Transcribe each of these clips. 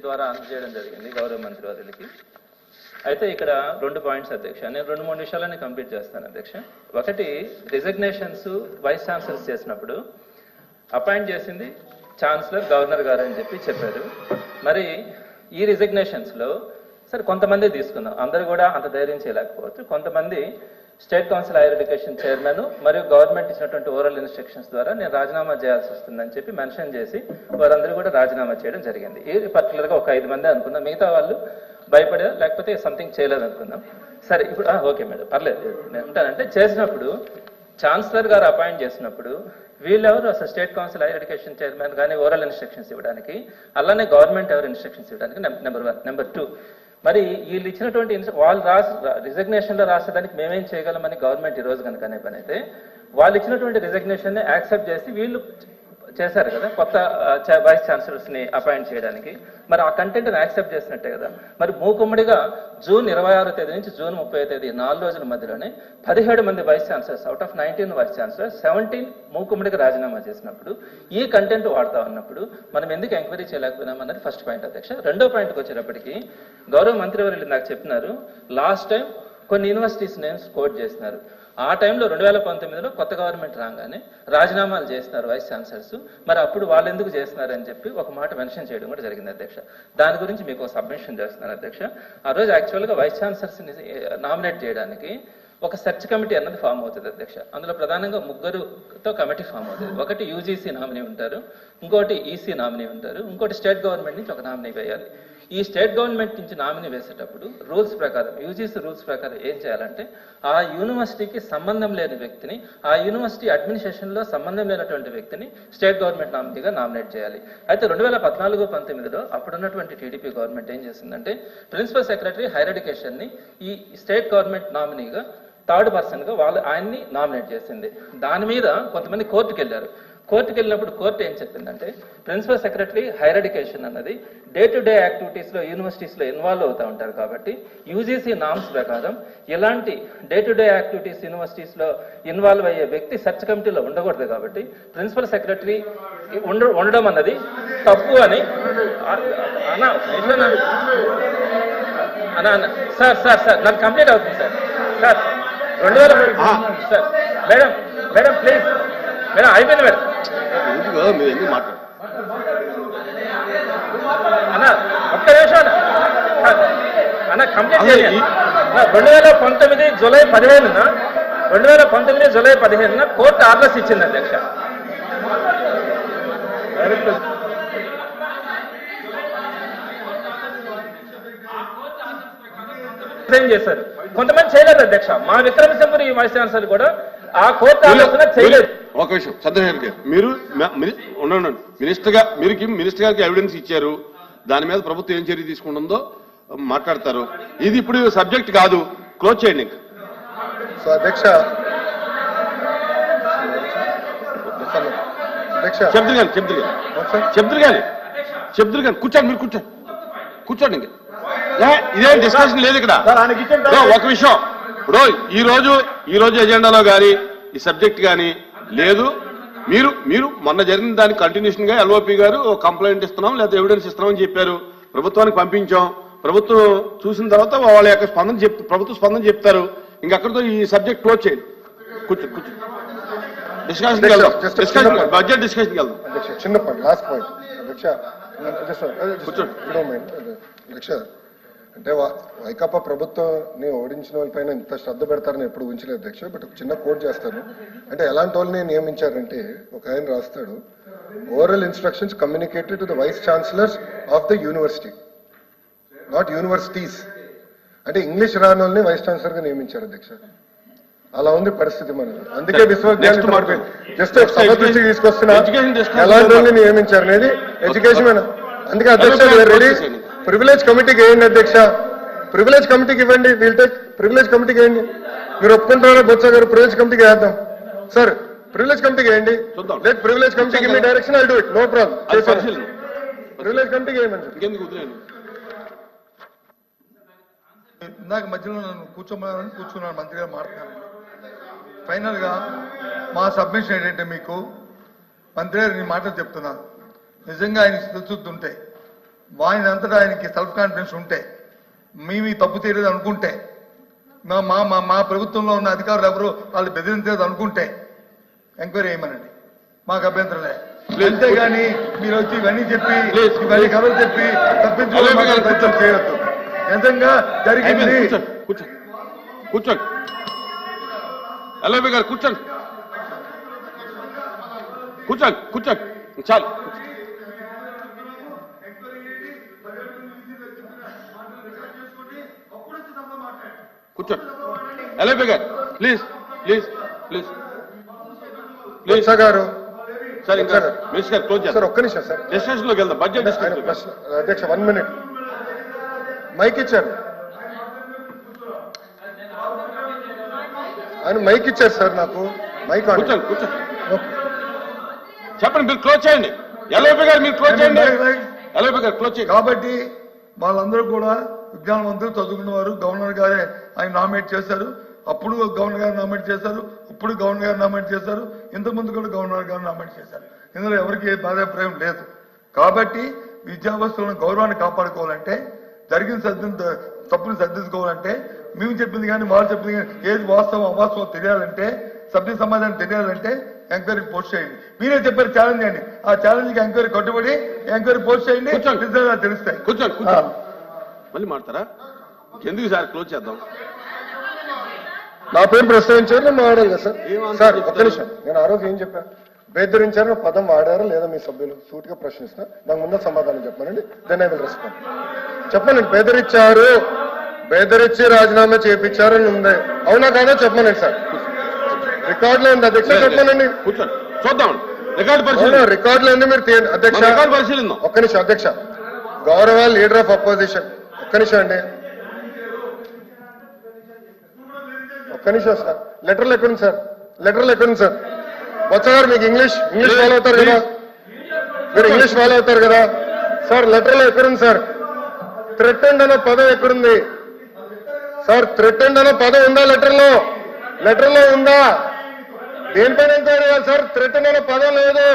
ద్వారా అందజేయడం జరిగింది గౌరవ మంత్రి వారికి. అయితే ఇక్కడ రెండు పాయింట్స్ అధ్యక్ష. నేను రెండు మూడు నిమిషాలని కంప్లీట్ చేస్తాను అధ్యక్ష. ఒకటి రిజగ్నేషన్స్ వైస్ ఛాన్సలర్స్ చేసినప్పుడు అపాయింట్ చేసింది ఛాన్సలర్ గవర్నర్ గారు అని చెప్పి చెప్పారు. మరి ఈ రిజగ్నేషన్స్లో సరే కొంతమంది తీసుకుందాం. అందరూ కూడా అంత ధైర్యం చేయలేకపోవచ్చు. కొంతమంది state council higher education chairman మరియు గవర్నమెంట్ ఇచ్చినటువంటి ఓరల్ ఇన్స్ట్రక్షన్స్ ద్వారా నేను రాజీనామా చేయాల్సి వస్తుందని చెప్పి మెన్షన్ చేసి వారందరూ కూడా రాజీనామా చేయడం జరిగింది. ఇది పర్టికులర్గా ఒక ఐదు మంది అనుకుందాం మిగతా వాళ్ళు భయపడారు లేకపోతే సంథింగ్ చేయలేదు అనుకుందాం సరే ఇప్పుడు ఆ, ఓకే మేడం పర్లేదు. నేను ఉంటానంటే చేసినప్పుడు ఛాన్సలర్ గారు అపాయింట్ చేసినప్పుడు వీళ్ళెవరు అసలు state council higher education chairman కానీ ఓరల్ ఇన్స్ట్రక్షన్స్ ఇవ్వడానికి అలానే గవర్నమెంట్ ఎవరు ఇన్స్ట్రక్షన్స్ ఇవ్వడానికి నెంబర్ వన్ నెంబర్ టూ మరి వీళ్ళు ఇచ్చినటువంటి వాళ్ళు రాసి రిజగ్నేషన్లో రాసేదానికి మేమేం చేయగలమని గవర్నమెంట్ ఈ రోజు కనుక అనే పని అయితే వాళ్ళు ఇచ్చినటువంటి రిజగ్నేషన్ని యాక్సెప్ట్ చేసి వీళ్ళు చేశారు కదా కొత్త వైస్ ఛాన్సలర్స్ని అపాయింట్ చేయడానికి. మరి ఆ కంటెంట్ని యాక్సెప్ట్ చేసినట్టే కదా. మరి మూకుమ్మడిగా జూన్ ఇరవై ఆరో తేదీ నుంచి జూన్ ముప్పై తేదీ నాలుగు రోజుల మధ్యలోనే పదిహేడు మంది vice chancellors out of nineteen vice chancellors seventeen మూకుమ్మడిగా రాజీనామా చేసినప్పుడు ఈ కంటెంట్ వాడతా ఉన్నప్పుడు మనం ఎందుకు ఎంక్వైరీ చేయలేకపోయినాం అన్నది ఫస్ట్ పాయింట్ అధ్యక్ష. రెండో పాయింట్కి వచ్చేటప్పటికి గౌరవ మంత్రివర్యులు నాకు చెప్పినారు లాస్ట్ టైం కొన్ని యూనివర్సిటీస్ నేమ్స్ కోట్ చేసినారు. ఆ టైంలో రెండు వేల పంతొమ్మిదిలో కొత్త గవర్నమెంట్ రాగానే రాజీనామాలు చేస్తున్నారు వైస్ ఛాన్సలర్స్. మరి అప్పుడు వాళ్ళు ఎందుకు చేస్తున్నారు అని చెప్పి ఒక మాట మెన్షన్ చేయడం కూడా జరిగింది అధ్యక్ష. దాని గురించి మీకు సబ్మిషన్ చేస్తున్నారు అధ్యక్ష. ఆ రోజు యాక్చువల్గా వైస్ ఛాన్సలర్స్ని నామినేట్ చేయడానికి ఒక సెర్చ్ కమిటీ అన్నది ఫామ్ అవుతుంది అధ్యక్ష. అందులో ప్రధానంగా ముగ్గురుతో కమిటీ ఫామ్ అవుతుంది. ఒకటి యూజీసీ నామినీ ఉంటారు ఇంకోటి ఈసీ నామినీ ఉంటారు ఇంకోటి స్టేట్ గవర్నమెంట్ నుంచి ఒక నామినీ వేయాలి. ఈ స్టేట్ గవర్నమెంట్ నుంచి నామినీ వేసేటప్పుడు రూల్స్ ప్రకారం యూజీసీ రూల్స్ ప్రకారం ఏం చేయాలంటే ఆ యూనివర్సిటీకి సంబంధం లేని వ్యక్తిని ఆ యూనివర్సిటీ అడ్మినిస్ట్రేషన్లో సంబంధం లేనటువంటి వ్యక్తిని స్టేట్ గవర్నమెంట్ నామినీగా నామినేట్ చేయాలి. అయితే రెండు వేల పద్నాలుగు పంతొమ్మిదిలో అప్పుడున్నటువంటి టీడీపీ గవర్నమెంట్ ఏం చేసిందంటే ప్రిన్సిపల్ సెక్రటరీ హైర్ ఎడ్యుకేషన్ని ఈ స్టేట్ గవర్నమెంట్ నామినీగా థర్డ్ పర్సన్గా వాళ్ళు ఆయన్ని నామినేట్ చేసింది. దాని మీద కొంతమంది కోర్టుకు వెళ్ళారు కోర్టుకు వెళ్ళినప్పుడు కోర్టు ఏం చెప్పిందంటే ప్రిన్సిపల్ సెక్రటరీ హైయర్ ఎడ్యుకేషన్ అన్నది డే టు డే యాక్టివిటీస్లో యూనివర్సిటీస్లో ఇన్వాల్వ్ అవుతూ ఉంటారు కాబట్టి యూజీసీ నామ్స్ ప్రకారం ఇలాంటి డే టు డే యాక్టివిటీస్ యూనివర్సిటీస్లో ఇన్వాల్వ్ అయ్యే వ్యక్తి సెర్చ్ కమిటీలో ఉండకూడదు కాబట్టి ప్రిన్సిపల్ సెక్రటరీ ఉండ ఉండడం అన్నది తప్పు అని అన్న సార్ సార్ సార్ నాకు కంప్లీట్ అవుతుంది సార్. సార్ రెండు వేల sir madam madam please. Madam అయిపోయింది మేడం. ఎందుకు మీరు ఎందుకు మాట్లాడు అన్న ఒక్క నిమిషం అన్న. కంప్లీట్ చేయండి రెండు వేల పంతొమ్మిది జూలై పదిహేనున రెండు వేల పంతొమ్మిది జూలై పదిహేనున కోర్టు ఆర్డర్స్ ఇచ్చింది అధ్యక్ష రిజైన్ చేశారు కొంతమంది చేయలేదు అధ్యక్ష మా విక్రమసింహుడు ఈ వైస్ ఛాన్సలర్ కూడా ఆ కోర్టు ఆలోచన చేయలేదు ఒక విషయం చంద్రశేఖర్ గారు మీరు ఉండండి మినిస్టర్గా మీరు మినిస్టర్ గారికి ఎవిడెన్స్ ఇచ్చారు. దాని మీద ప్రభుత్వం ఏం చర్య తీసుకుంటుందో మాట్లాడతారు. ఇది ఇప్పుడు సబ్జెక్ట్ కాదు. క్లోజ్ చేయండి సో అధ్యక్ష. చెప్తురు కానీ చెప్తురు కానీ. చెప్తురు కానీ. చెప్తురు కానీ. కూర్చోండి మీరు కూర్చోండి. కూర్చోండి ఇంకా. ఇదేం డిస్కషన్ లేదు ఇక్కడ. ఒక విషయం. ఇప్పుడు ఈ రోజు ఈ రోజు ఎజెండాలో గాని ఈ సబ్జెక్ట్ గాని లేదు. మీరు మీరు మొన్న జరిగిన దానికి కంటిన్యూషన్గా ఎల్ఓపి గారు కంప్లైంట్ ఇస్తున్నాం లేదా ఎవిడెన్స్ ఇస్తున్నాం అని చెప్పారు. ప్రభుత్వానికి పంపించాం. ప్రభుత్వం చూసిన తర్వాత వాళ్ళ యొక్క స్పందన చెప్ ప్రభుత్వ స్పందన చెప్తారు. ఇంక అక్కడితో ఈ సబ్జెక్ట్ క్లోజ్ చేయండి. కూర్చో కూర్చో. డిస్కషన్ డిస్కషన్ బడ్జెట్ వెళ్దాం. అధ్యక్ష చిన్న పాయింట్ లాస్ట్ పాయింట్ కూర్చోండి. అంటే వైకాపా ప్రభుత్వాన్ని ఓడించిన వాళ్ళపైన ఇంత శ్రద్ధ పెడతారని ఎప్పుడు ఉంచలేదు అధ్యక్ష బట్ ఒక చిన్న కోట్ చేస్తాను. అంటే ఎలాంటి వాళ్ళని నియమించారంటే ఒక ఆయన రాస్తాడు oral instructions communicated to the vice chancellors of the university not universities అంటే ఇంగ్లీష్ రాని వాళ్ళని వైస్ ఛాన్సలర్గా నియమించారు అధ్యక్ష. అలా ఉంది పరిస్థితి మనది. అందుకే విశ్వవిద్యాలయం. జస్ట్ దృష్టికి తీసుకొస్తున్నా. ఎలాంటి వాళ్ళని నియమించారు అనేది ఎడ్యుకేషన్ అందుకే అధ్యక్ష రెడీ. ప్రివిలేజ్ కమిటీకి వేయండి అధ్యక్ష. ప్రివిలేజ్ కమిటీకి ఇవ్వండి. వీల్ టేక్ ప్రివిలేజ్ కమిటీకి వేయండి. మీరు ఒప్పుకుంటారా? బొత్స గారు ప్రివిలేజ్ కమిటీకి వేద్దాం. సార్ ప్రివిలేజ్ కమిటీకి వేయండి. చూద్దాం. లెట్ ప్రివిలేజ్ కమిటీకి మీ direction I do it no problem privilege కమిటీకి వదిలేండి ఇందాక మధ్యలో నన్ను కూర్చోమని కూర్చున్నాను మంత్రి గారు మాట్లాడుతున్నాను ఫైనల్గా మా సబ్మిషన్ ఏంటంటే మీకు మంత్రి గారు నీ మాటలు చెప్తున్నాను నిజంగా ఆయన ఆయన అంతటా ఆయనకి సెల్ఫ్ కాన్ఫిడెన్స్ ఉంటే మేము తప్పు చేయలేదు అనుకుంటే మా మా మా ప్రభుత్వంలో ఉన్న అధికారులు ఎవరు వాళ్ళు బెదిరించలేదు అనుకుంటే ఎంక్వైరీ చేయమనండి. మాకు అభ్యంతరం లేదు. Please. అంతేగాని మీరు వచ్చి ఇవన్నీ చెప్పి. ఇవన్నీ కథలు చెప్పి తప్పించుకోవడం. చేయొద్దు. నిజంగా జరిగింది. కూర్చోండి ఎల్ఐబి గారు కూర్చోండి. కూర్చోండి కూర్చోండి. చాలు. కూర్చోండి ఎల్ఐబి గారు ప్లీజ్ ప్లీజ్ ప్లీజ్ ప్లీజ్ గారు. సార్ ఇంకా మినిస్టర్ గారు. క్లోజ్ సార్ ఒక్క నిమిషం సార్ డిస్కషన్లోకి వెళ్దాం. బడ్జెట్ డిస్కషన్ అధ్యక్ష వన్ మినిట్ మైక్ ఇచ్చారు. ఆయన మైక్ ఇచ్చారు సార్ నాకు. మైక్. కూర్చోండి కూర్చోండి. చెప్పండి మీరు క్లోజ్ చేయండి. ఎల్ఐబి గారు మీరు క్లోజ్ చేయండి. ఎల్ఐబి గారు క్లోజ్ చేయండి. కాబట్టి వాళ్ళందరూ కూడా విజ్ఞానవంతులు చదువుకున్న వారు గవర్నర్ గారే ఆయన నామినేట్ చేశారు. అప్పుడు గవర్నర్ గారు నామినేట్ చేశారు. ఇప్పుడు గవర్నర్ గారు నామినేట్ చేశారు. ఇంతకుముందు కూడా గవర్నర్ గారు నామినేట్ చేశారు. ఇందులో ఎవరికి ఏ బాధాభిప్రాయం లేదు. కాబట్టి విద్యావస్తులను గౌరవాన్ని కాపాడుకోవాలంటే జరిగిన సర్ది తప్పుని సర్దించుకోవాలంటే మేము చెప్పింది కానీ వాళ్ళు చెప్పింది కానీ ఏది వాస్తవం అవాస్తవం తెలియాలంటే సభ్య సమాధానం తెలియాలంటే ఎంక్వైరీ పోస్ట్ చేయండి. మీరే చెప్పారు ఛాలెంజ్ చేయండి ఆ ఛాలెంజ్కి ఎంక్వైరీ కట్టుబడి ఎంక్వైరీ పోస్ట్ చేయండి. తెలుస్తాయి. కూర్చోండి కూర్చోండి. మళ్ళీ మాడతారా ఎందుకు సార్ క్లోజ్ చేద్దాం? నా పేరు ప్రస్తావించారు నేను వాడాలి కదా సార్. సార్ ఒక్క? నిమిషం. నేను ఆ రోజు ఏం చెప్పాను బెదిరించారు పదం వాడారా లేదా మీ సభ్యులు సూటిగా ప్రశ్నిస్తా నాకు ముందు సమాధానం చెప్పానండి దెన్ ఐ విల్ రెస్పాండ్ చెప్పనండి బెదిరించారు. బెదిరించి రాజీనామా చేపించారని ఉంది. అవునా కాదా? చెప్పమనండి సార్. రికార్డులో ఉంది అధ్యక్ష. చెప్పమనండి కూర్చోండి. చూద్దాం. రికార్డు పరిశీలన రికార్డులో ఉంది మీరు అధ్యక్ష రికార్డు పరిశీలిద్దాం. ఒక్క నిమిషం అధ్యక్ష. గౌరవ లీడర్ ఆఫ్ అపోజిషన్. ఒక్క నిమిషం అండి. ఒక్క నిమిషం సార్. లెటర్లు ఎక్కడుంది సార్? లెటర్లు ఎక్కడుంది సార్? బొత్స గారు మీకు ఇంగ్లీష్ ఇంగ్లీష్ ఫాలో అవుతారు కదా? మీరు ఇంగ్లీష్ ఫాలో అవుతారు కదా? సార్ లెటర్లో ఎక్కడుంది సార్? థ్రెటెండ్ అనే పదం ఎక్కడుంది? సార్ థ్రెటెండ్ అనే పదం ఉందా లెటర్లో? లెటర్లో ఉందా? దేనిపైన ఎంక్వైరీ చేయాలి సార్? థ్రెటెండ్ అనే పదం లేదు.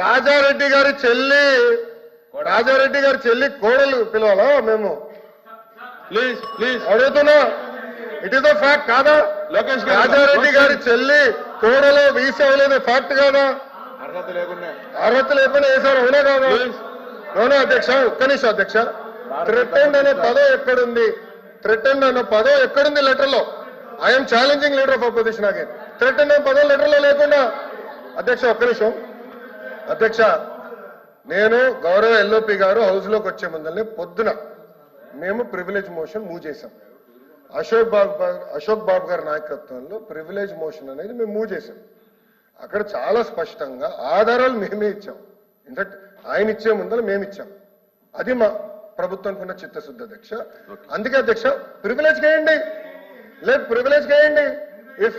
రాజారెడ్డి గారి చెల్లి రాజారెడ్డి గారి చెల్లి కోడలు పిలవాలా మేము? Please please. అడుగుతున్నా. ఇట్ ఈస్ ద ఫ్యాక్ట్ కాదా? లోకేష్ రాజారెడ్డి గారి చెల్లి కోడలు వీసీ అవ్వలేదు ఫ్యాక్ట్ కాదా? అర్హత లేకుండా. వేశారు అవునా కాదా? అవునా అధ్యక్ష? ఒక్క నిమిషం అధ్యక్ష. థ్రెటెండ్ అనే పదం ఎక్కడుంది? థ్రెటెండ్ అనే పదం ఎక్కడుంది లెటర్లో I'm challenging leader of opposition again threatened అనే పదం లెటర్లో లేకుండా. అధ్యక్ష ఒక్క నిమిషం. అధ్యక్ష నేను గౌరవ ఎల్ఓపి గారు హౌస్లోకి వచ్చే ముందల్ని పొద్దున మేము ప్రివిలేజ్ మోషన్ మూవ్ చేశాం. అశోక్ బాబు అశోక్ బాబు గారి నాయకత్వంలో ప్రివిలేజ్ మోషన్ అనేది మేము మూవ్ చేశాం. అక్కడ చాలా స్పష్టంగా ఆధారాలు మేమే ఇచ్చాం. ఇన్ఫాక్ట్ ఆయన ఇచ్చే ముందర మేము ఇచ్చాం. అది మా ప్రభుత్వానికి ఉన్న చిత్తశుద్ధి అధ్యక్ష. అందుకే అధ్యక్ష ప్రివిలేజ్ చేయండి లేదు ప్రివిలేజ్ చేయండి ఇఫ్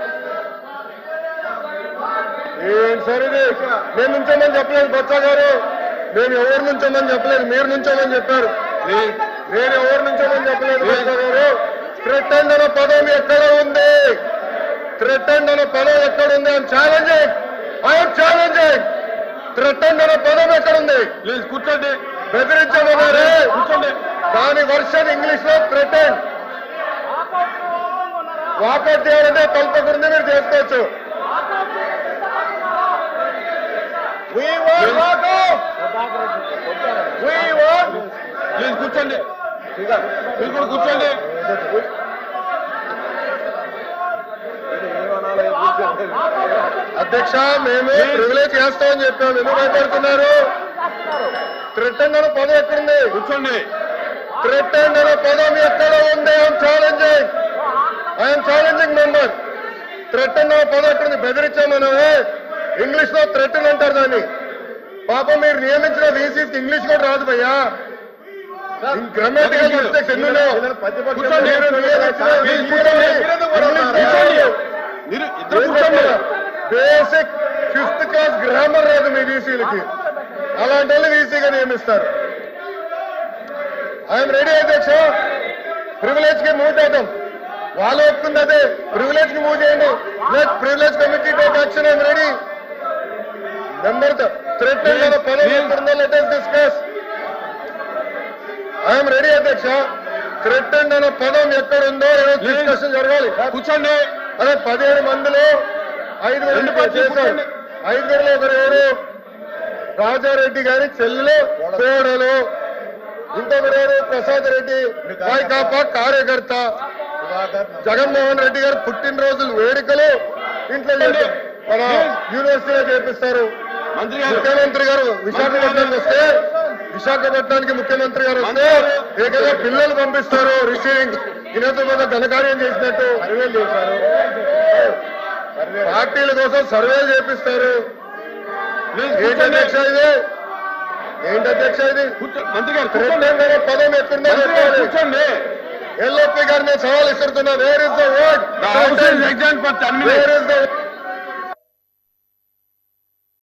ఏంటి సార్ ఇది నేను నుంచోమని చెప్పలేదు బొత్స గారు. నేను ఎవరు నుంచోమని చెప్పలేదు మీరు నుంచోమని చెప్పారు. నేను ఎవరు నుంచోమని చెప్పలేదు బొత్స గారు. థ్రెటెండ్ అనే పదం ఎక్కడ ఉంది? థ్రెటెండ్ అనే పదం ఎక్కడ ఉంది? I'm challenging. I'm challenging. Threatened అనే పదం ఎక్కడ ఉంది? ప్లీజ్ కూర్చోండి. బెదిరించమన్నారే కూర్చోండి. దాని వర్షన్ ఇంగ్లీష్లో థ్రెటెండ్ వాకౌట్ చేయాలంటే తలపకుండా మీరు చేసుకోవచ్చు. ప్లీజ్ కూర్చోండి. మీరు కూడా కూర్చోండి. అధ్యక్ష మేము ప్రివిలేజ్ చేస్తామని చెప్పాము. ఎందుకు భయపడుతున్నారు? థ్రెటెండ్ అనే పదం ఎక్కడుంది? కూర్చోండి. థ్రెటెండ్ అనే పదం ఎక్కడ ఉంది? I'm challenging I'm challenging member threatened అనే పదం ఎక్కడుంది? బెదిరించామను ఇంగ్లీష్లో థ్రెటన్ అంటారు దాన్ని. పాపం మీరు నియమించిన వీసీకి ఇంగ్లీష్ కూడా రాదు భయ్యా. గ్రామటికల్ మిస్టేక్స్ ఎన్ని ఉన్నాయో బేసిక్ ఫిఫ్త్ క్లాస్ గ్రామర్ రాదు మీ వీసీలకి అలాంటి వాళ్ళు వీసీగా నియమిస్తారు. ఐఎమ్ రెడీ అధ్యక్ష. ప్రివిలేజ్కి మూవ్ చేద్దాం. వాళ్ళు ఒప్పుకుంది అదే. ప్రివిలేజ్కి మూవ్ చేయండి. Let privilege committee take action I'm ready number threat పదవి ఎక్కడుందో let us discuss I'm ready అధ్యక్ష థ్రెట్ అనే పదం ఎక్కడుందో డిస్కషన్ జరగాలి. కూర్చోండి. అదే పదిహేడు మందిలో పార్టీలు చేశారు. ఐదుగురులో ఒకరు ఎవరు? రాజారెడ్డి గారి చెల్లెలు కోడలు ఇంకొకరు ఎవరు? ప్రసాద్ రెడ్డి. వైకాపా కార్యకర్త. జగన్మోహన్ రెడ్డి గారు పుట్టినరోజులు వేడుకలు. ఇంట్లో. మన యూనివర్సిటీలో చేపిస్తారు. ముఖ్యమంత్రి గారు విశాఖపట్నానికి వస్తే విశాఖపట్నానికి ముఖ్యమంత్రి గారు వస్తే ఏకంగా పిల్లలు పంపిస్తారు రిసీవింగ్ ఈయనతో పెద్ద ఘనకార్యం చేసినట్టు సర్వేలు చేశారు. పార్టీల కోసం సర్వేలు చేపిస్తారు. ఏంటి అధ్యక్ష ఇది? ఏంటి అధ్యక్ష ఇది? మంత్రి గారు పదం ఎక్కడుందో చెప్పాలి. ఎల్ఓపి గారిని సవాల్ ఇస్తున్నా where is the word The house is adjourned for 10 minutes. Where is the